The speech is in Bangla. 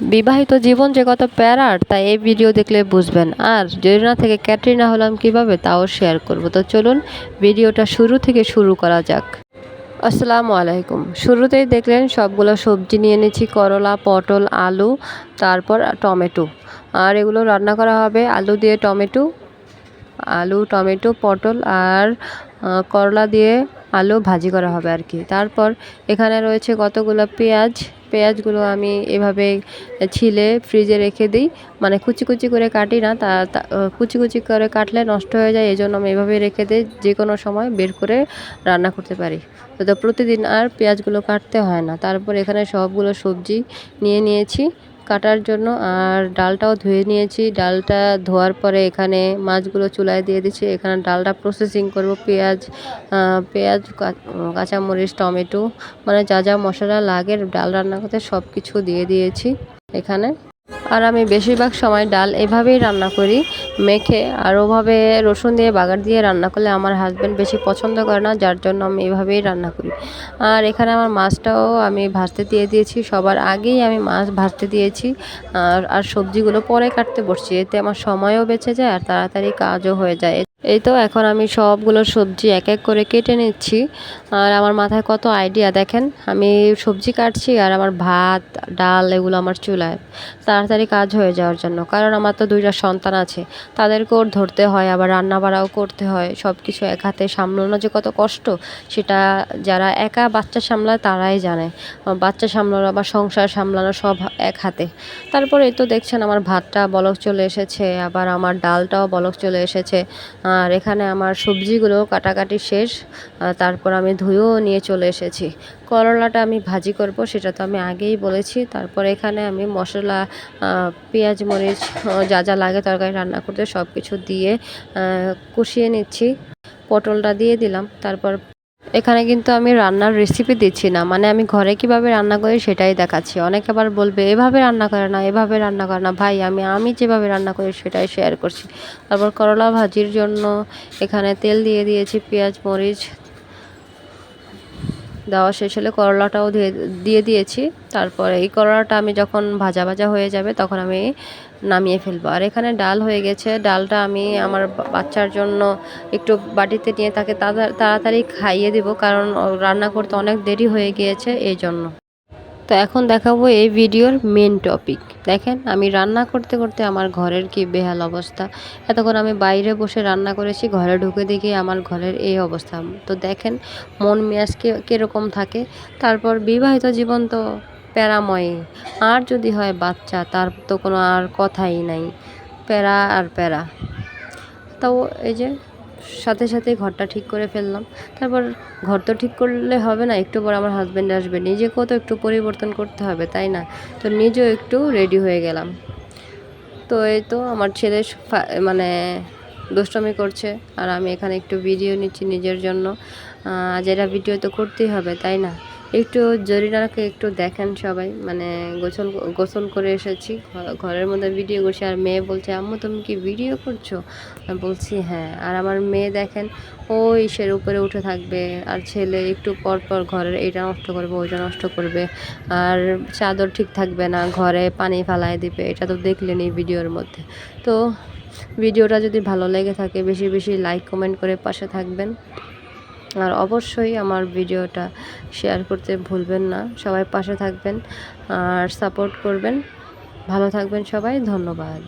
বিবাহিত জীবন যে কত প্যারার, তা এই ভিডিও দেখলে বুঝবেন। আর জরিনা থেকে ক্যাটরিনা হলাম কীভাবে, তাও শেয়ার করব। তো চলুন ভিডিওটা শুরু থেকে শুরু করা যাক। আসসালামু আলাইকুম। শুরুতেই দেখলেন সবগুলো সবজি নিয়ে নিয়েছি করলা, পটল, আলু, তারপর টমেটো। আর এগুলো রান্না করা হবে আলু দিয়ে টমেটো, আলু, টমেটো, পটল আর করলা দিয়ে আলু ভাজি করা হবে আর কি। তারপর এখানে রয়েছে কতগুলো পেঁয়াজ। পেঁয়াজগুলো আমি এভাবে ছিলে ফ্রিজে রেখে দিই। মানে কুচি কুচি করে কাটি না, তা কুচি কুচি করে কাটলে নষ্ট হয়ে যায় এই জন্য আমি এভাবে রেখে দিই, যে কোনো সময় বের করে রান্না করতে পারি। তো প্রতিদিন আর পেঁয়াজগুলো কাটতে হয় না। তারপর এখানে সবগুলো সবজি নিয়ে নিয়েছি। কাটার জন্য আর ডালটাও ধুয়ে নিয়েছি। ডালটা ধোয়ার পরে এখানে মাছগুলো চুলায় দিয়ে দিচ্ছি। এখানে ডালটা প্রসেসিং করব। পেঁয়াজ পেঁয়াজ কাঁচামরিচ, টমেটো মানে যা যা মশলা লাগে ডাল রান্না করতে সব কিছু দিয়ে দিয়েছি এখানে। আর আমি বেশিরভাগ সময় ডাল এভাবেই রান্না করি, মেখে আর ওভাবে রসুন দিয়ে বাগার দিয়ে রান্না করলে আমার হাজব্যান্ড বেশি পছন্দ করে না, যার জন্য আমি এভাবেই রান্না করি। আর এখানে আমার মাছটাও আমি ভাজতে দিয়ে দিয়েছি, সবার আগেই আমি মাছ ভাজতে দিয়েছি, আর আর সবজিগুলো পরে কাটতে বসছি, এতে আমার সময়ও বেঁচে যায় আর তাড়াতাড়ি কাজও হয়ে যায়। এই তো এখন আমি সবগুলো সবজি এক এক করে কেটে নিচ্ছি। আর আমার মাথায় কত আইডিয়া দেখেন? আমি সবজি কাটছি আর আমার ভাত, ডাল এগুলো আমার চুলায়। তাড়াতাড়ি কাজ হয়ে যাওয়ার জন্য। কারণ আমার তো দুইটা সন্তান আছে। তাদেরকেও ধরতে হয়, আবার রান্না বাড়াও করতে হয়। সব কিছু এক হাতে সামলানো যে কত কষ্ট, সেটা যারা একা বাচ্চা সামলায় তারাই জানে। বাচ্চা সামলানো আবার সংসার সামলানো সব এক হাতে। তারপরে এই তো দেখছেন আমার ভাতটা বলক চলে এসেছে, আবার আমার ডালটাও বলক চলে এসেছে। আর এখানে আমার সবজিগুলো কাটাকাটি শেষ তারপর আমি ধুয়েও নিয়ে চলে এসেছি। করলাটা আমি ভাজি করব, সেটা তো আমি আগেই বলেছি। তারপর এখানে আমি মশলা পেঁয়াজ, মরিচ যা যা লাগে তরকারি রান্না করতে সব কিছু দিয়ে কষিয়ে নিচ্ছি। পটলটা দিয়ে দিলাম, তারপর এখানে কিন্তু আমি রান্নার রেসিপি দিচ্ছি না। মানে আমি ঘরে কীভাবে রান্না করি সেটাই দেখাচ্ছি। অনেকে আবার বলবে, এভাবে রান্না করে না, এভাবে রান্না করে না। ভাই, আমি আমি যেভাবে রান্না করি সেটাই শেয়ার করছি। তারপর করলা ভাজির জন্য এখানে তেল দিয়ে দিয়েছি, পেঁয়াজ, মরিচ দেওয়া শেষ হলে করলাটাও দিয়ে দিয়ে দিয়েছি। তারপরে এই করলাটা আমি যখন ভাজা ভাজা হয়ে যাবে তখন আমি নামিয়ে ফেলব। আর এখানে ডাল হয়ে গেছে। ডালটা আমি আমার বাচ্চার জন্য একটু বাটিতে নিয়ে তাকে তাড়া- তাড়াতাড়ি খাইয়ে দেবো কারণ রান্না করতে অনেক দেরি হয়ে গিয়েছে এই জন্য। তো এখন দেখাবো এই ভিডিওর মেন টপিক দেখেন, আমি রান্না করতে করতে আমার ঘরের কি বেহাল অবস্থা। এতক্ষণ আমি বাইরে বসে রান্না করেছি, ঘরে ঢুকে দেখি আমার ঘরের এই অবস্থা। তো দেখেন, মন মেয়াজ কে- কীরকম থাকে। তারপর বিবাহিত জীবন তো প্যারাময়। আর যদি হয় বাচ্চা, তার তো কোনো আর কথাই নাই। প্যারা আর প্যারা। তাও এই যে সাথে সাথে ঘরটা ঠিক করে ফেললাম। তারপর ঘর তো ঠিক করলে হবে না, একটু পর আমার হাজব্যান্ড আসবে। নিজেকেও তো একটু পরিবর্তন করতে হবে, তাই না? তো নিজেও একটু রেডি হয়ে গেলাম। তো এই তো আমার ছেলে মানে দুষ্টমি করছে, আর আমি এখানে একটু ভিডিও নিচ্ছি নিজের জন্য। যেটা ভিডিও তো করতেই হবে, তাই না? একটু জরিনাকে একটু দেখেন সবাই। মানে গোসল গোসল করে এসেছি। ঘরের মধ্যে ভিডিও করছি। আর মেয়ে বলছে, আম্মু, তুমি কি ভিডিও করছ? বলছি হ্যাঁ। আর আমার মেয়ে দেখেন, ওই সের উপরে উঠে থাকবে। আর ছেলে একটু পর পর ঘরের এইটা নষ্ট করবে, ওইটা নষ্ট করবে। আর চাদর ঠিক থাকবে না, ঘরে পানি ফালায় দিবে। এটা তো দেখলেন ভিডিওর মধ্যে। তো ভিডিওটা যদি ভালো লেগে থাকে, বেশি বেশি লাইক কমেন্ট করে পাশে থাকবেন। আর অবশ্যই আমার ভিডিওটা শেয়ার করতে ভুলবেন না। সবাই পাশে থাকবেন আর সাপোর্ট করবেন। ভালো থাকবেন সবাই, ধন্যবাদ।